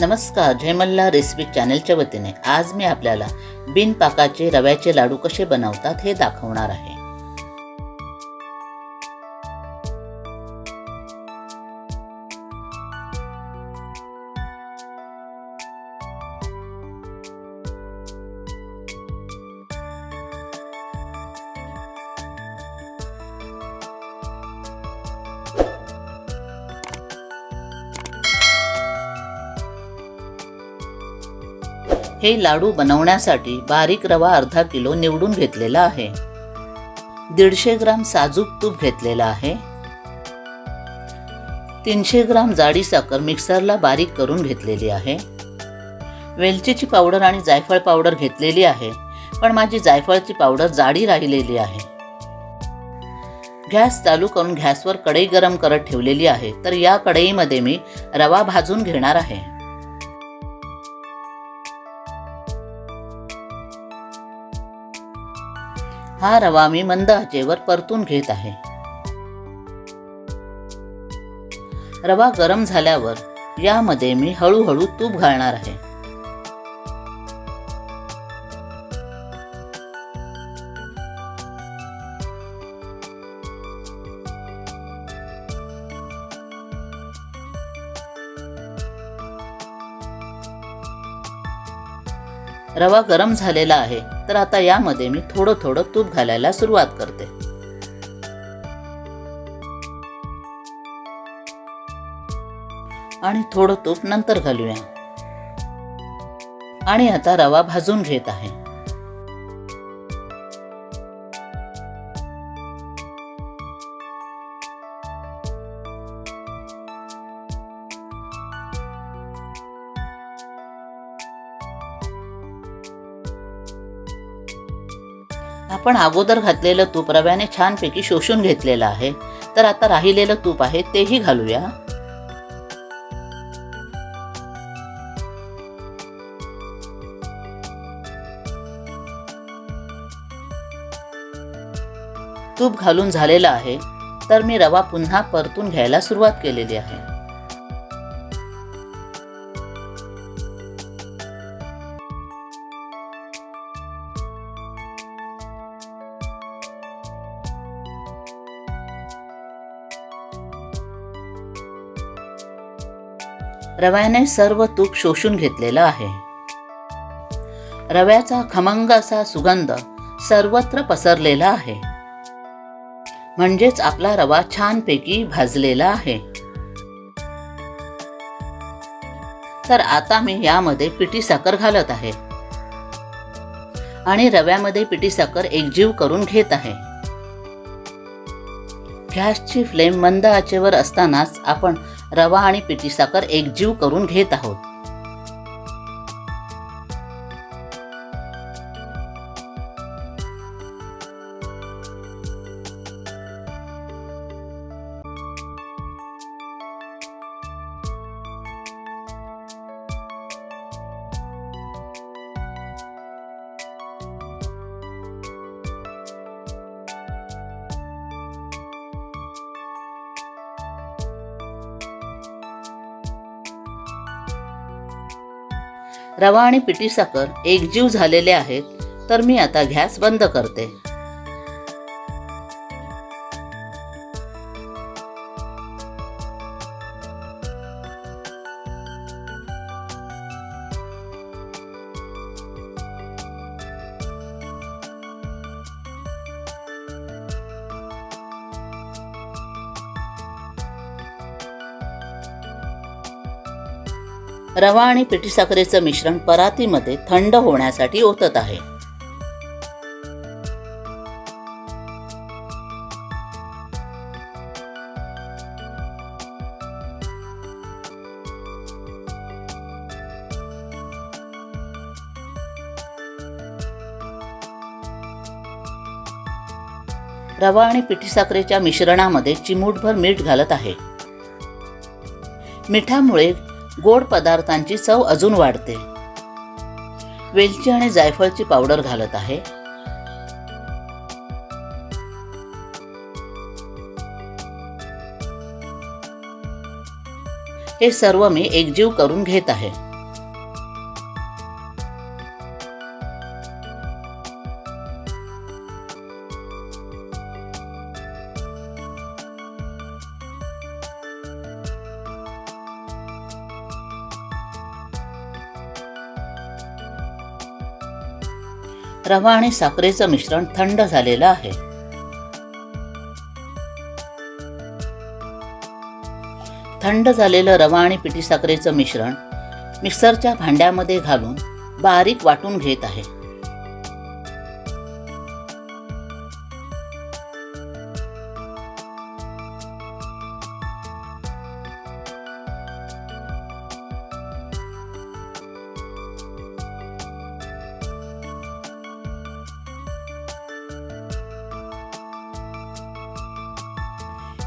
नमस्कार जयमल्ला रेसिपी चॅनलच्या वतीने आज मी आपल्याला बिनपाकाचे रव्याचे लाडू कसे बनवतात हे दाखवणार आहे. हे लाडू बनवण्यासाठी बारीक रवा अर्धा किलो निवडून घेतलेला आहे. दीडशे ग्राम साजूक तूप घेतलेला आहे. तीनशे ग्राम जाडी साखर मिक्सरला बारीक करून घेतलेली आहे. वेलचीची पावडर आणि जायफळ पावडर घेतलेली आहे पण माझी जायफळची पावडर जाडी राहिलेली आहे. गॅस चालू करून गॅसवर कढई गरम करत ठेवलेली आहे तर या कढईमध्ये मी रवा भाजून घेणार आहे. हा रवा मी मंद आचेवर परतून घेत आहे. रवा गरम झाल्यावर यामध्ये मी हळूहळू तूप घालणार आहे. रवा गरम झालेला आहे. तर आता यामध्ये मी थोडं थोडं तूप घालायला सुरुवात करते. आणि थोडं तूप नंतर घालूया. आणि आता रवा भाजून घेत आहे. आपण अगोदर घातलेलं तूप रव्याने छानपैकी शोषून घेतलेलं आहे. तर आता राहिलेलं तूप आहे तेही घालूया. तूप घालून झालेलं आहे तर मी रवा पुन्हा परतून घ्यायला सुरुवात केलेली आहे. रव्याने सर्व तूप शोषून घेतलेलं आहे. रव्याचा खमंग असा सुगंध सर्वत्र पसरलेला आहे. म्हणजेच आपला रवा छानपैकी भाजलेला आहे. तर आता मी यामध्ये पिठी साखर घालत आहे. आणि रव्यामध्ये पिठी साखर एकजीव करून घेत आहे. गॅसची फ्लेम मंद आचेवर असतानाच आपण रवा आणि पिठी साखर एकजीव करून घेत आहोत. रवा आणि पिठी साखर एकजीव झालेले आहेत तर मी आता गॅस बंद करते. रवा आणि पिठी साखरेचं मिश्रण परातीमध्ये थंड होण्यासाठी ओतत आहे. रवा आणि पिठी साखरेच्या मिश्रणामध्ये चिमूटभर मीठ घालत आहे. मिठामुळे गोड पदार्थांची चव अजून वाढते. वेलची आणि जायफळची पावडर घालत आहे. हे सर्व मी एकजीव करून घेत आहे. रवा आणि साखरेचं मिश्रण थंड झालेलं आहे. थंड झालेलं रवा आणि पिठी साखरेचं मिश्रण मिक्सरच्या भांड्यामध्ये घालून बारीक वाटून घेत आहे.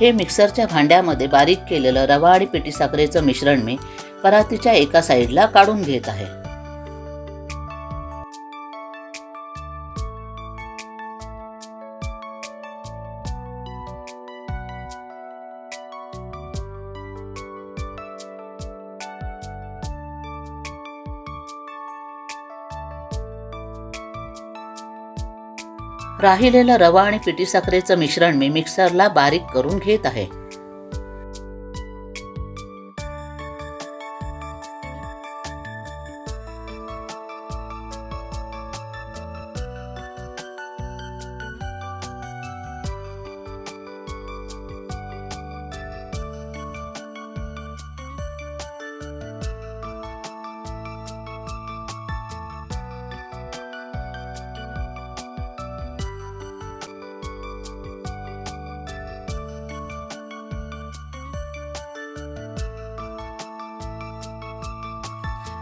हे मिक्सरच्या भांड्यामध्ये बारीक केलेलं रवा आणि पिठी साखरेचं मिश्रण मी परातीच्या एका साईडला काढून घेत आहे. राहिलेलं रवा आणि पिठी साखरेचं मिश्रण मी मिक्सरला बारीक करून घेत आहे.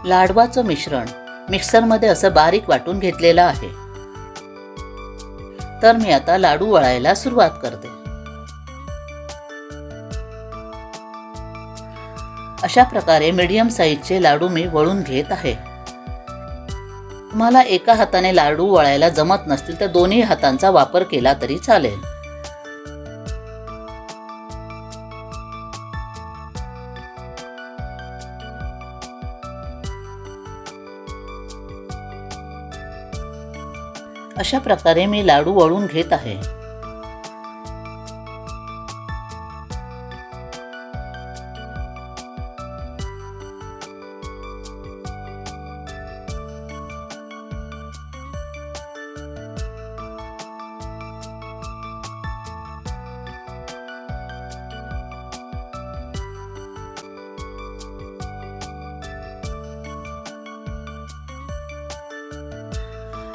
लाडवाचं मिश्रण मिक्सरमध्ये असं बारीक वाटून घेतलेलं आहे. तर मी आता लाडू वळायला सुरुवात करते. अशा प्रकारे मीडियम साईजचे लाडू मी वळून घेत आहे. तुम्हाला एका हाताने लाडू वळायला जमत नसतील तर दोन्ही हातांचा वापर केला तरी चालेल. अशा प्रकारे मी लाडू वळून घेत आहे.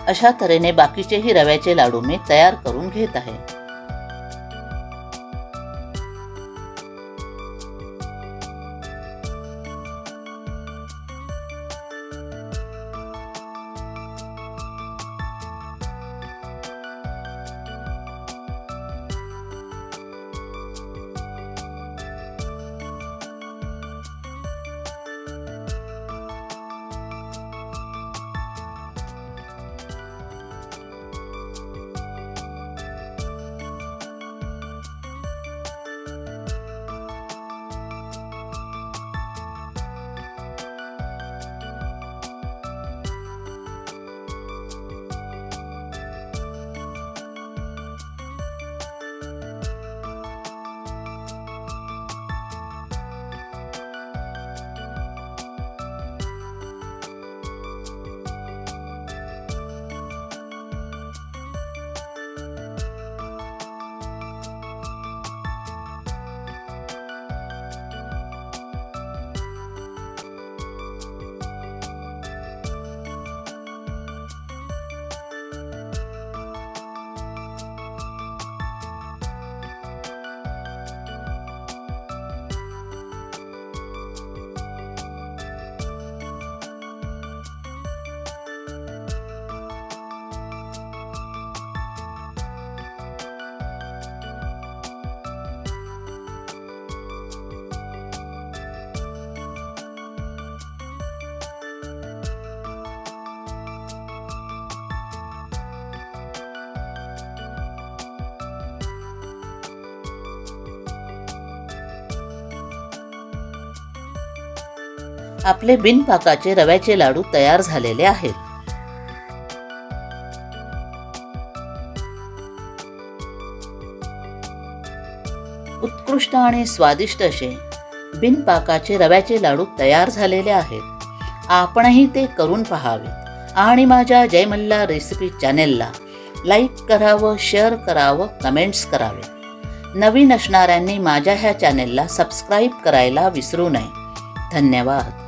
अशा तऱ्हेने बाकीचेही रव्याचे लाडू मी तयार करून घेत आहे. आपले बिनपाकाचे रव्याचे लाडू तयार झालेले आहेत. उत्कृष्ट आणि स्वादिष्ट असे बिनपाकाचे रव्याचे लाडू तयार झालेले आहेत. आपणही ते करून पहावेत आणि माझ्या जयमल्ला रेसिपी चॅनेलला लाईक करावं शेअर करावं कमेंट्स करावे. नवीन असणाऱ्यांनी माझ्या ह्या चॅनेलला सबस्क्राईब करायला विसरू नये. धन्यवाद.